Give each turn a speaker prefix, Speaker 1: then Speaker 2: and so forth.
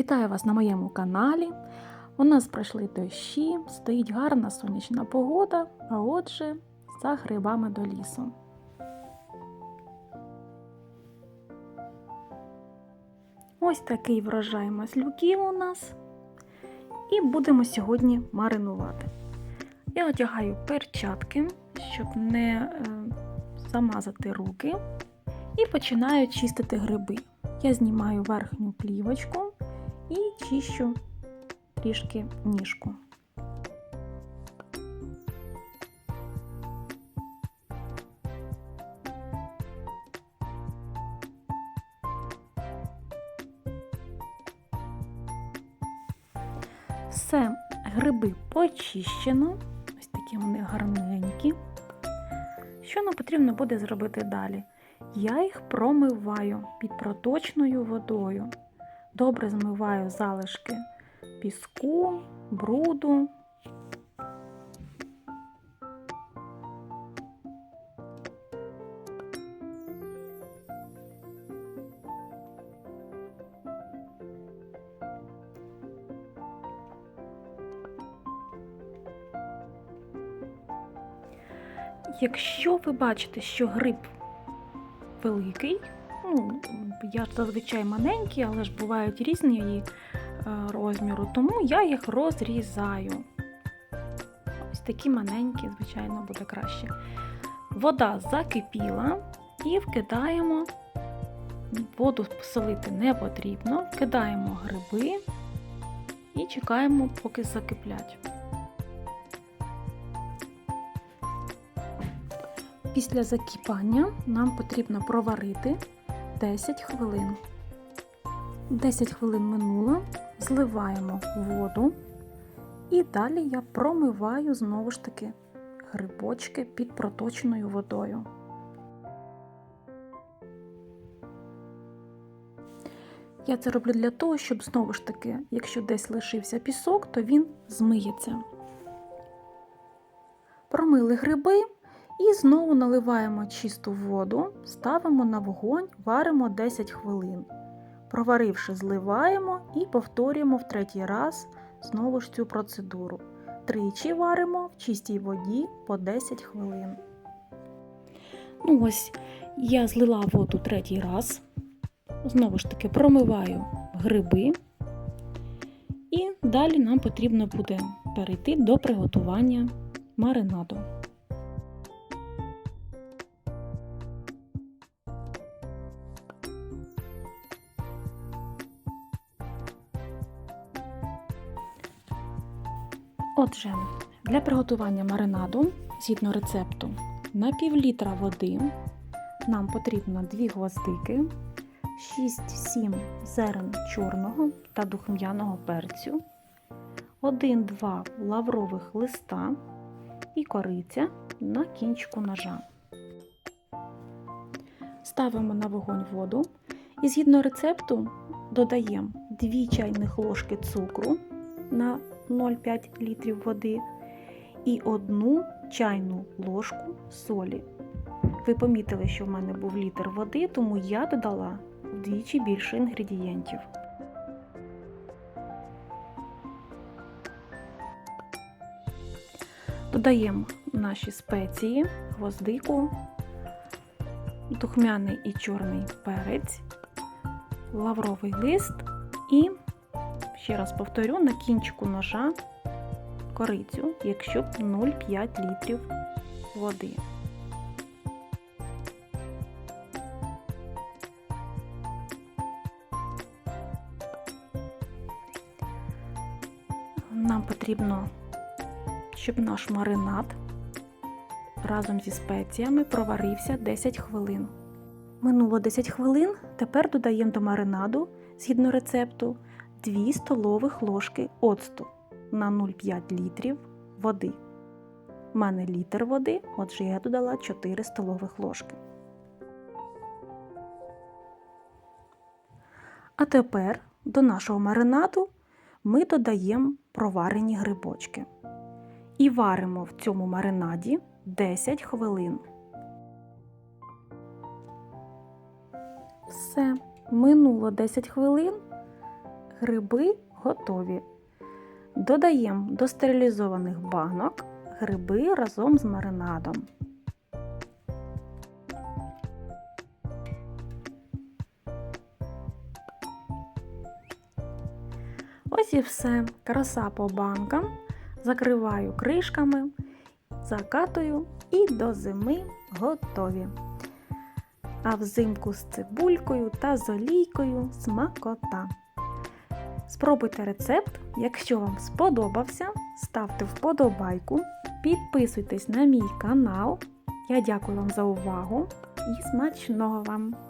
Speaker 1: Вітаю вас на моєму каналі. У нас пройшли дощі, стоїть гарна сонячна погода, а отже, за грибами до лісу. Ось такий врожай маслюків у нас. І будемо сьогодні маринувати. Я одягаю перчатки, щоб не е, замазати руки, і починаю чистити гриби. Я знімаю верхню плівочку і чищу трішки ніжку. Все, гриби почищено, ось такі вони гарненькі. Що нам потрібно буде зробити далі? Я їх промиваю під проточною водою. Добре змиваю залишки піску, бруду. Якщо ви бачите, що гриб великий, ну, я зазвичай маленькі, але ж бувають різні її е, розміру, тому я їх розрізаю. Ось такі маленькі, звичайно, буде краще. Вода закипіла і вкидаємо, воду солити не потрібно, вкидаємо гриби і чекаємо, поки закиплять. Після закипання нам потрібно проварити 10 хвилин. 10 хвилин минуло, зливаємо воду і далі я промиваю знову ж таки грибочки під проточною водою. Я це роблю для того, щоб знову ж таки, якщо десь лишився пісок, то він змиється. Промили гриби. І знову наливаємо чисту воду, ставимо на вогонь, варимо 10 хвилин. Проваривши, зливаємо і повторюємо в третій раз знову ж цю процедуру. Тричі варимо в чистій воді по 10 хвилин. Ну ось я злила воду третій раз. Знову ж таки промиваю гриби. І далі нам потрібно буде перейти до приготування маринаду. Отже, для приготування маринаду, згідно рецепту, на пів літра води нам потрібно 2 гвоздики, 6-7 зерен чорного та духм'яного перцю, 1-2 лаврових листа і кориця на кінчику ножа. Ставимо на вогонь воду і згідно рецепту додаємо 2 чайних ложки цукру на 0,5 літрів води і одну чайну ложку солі. Ви помітили, що в мене був літр води, тому я додала вдвічі більше інгредієнтів. Додаємо наші спеції, гвоздику, духмяний і чорний перець, лавровий лист і ще раз повторю, на кінчику ножа корицю, якщо 0,5 літрів води. Нам потрібно, щоб наш маринад разом зі спеціями проварився 10 хвилин. Минуло 10 хвилин, тепер додаємо до маринаду, згідно рецепту, 2 столових ложки оцту на 0,5 літрів води. У мене літр води, отже, я додала 4 столових ложки. А тепер до нашого маринаду ми додаємо проварені грибочки. І варимо в цьому маринаді 10 хвилин. Все, минуло 10 хвилин. Гриби готові. Додаємо до стерилізованих банок гриби разом з маринадом. Ось і все. Краса по банкам. Закриваю кришками, закатую і до зими готові. А взимку з цибулькою та з олійкою смакота. Спробуйте рецепт. Якщо вам сподобався, ставте вподобайку, підписуйтесь на мій канал. Я дякую вам за увагу і смачного вам!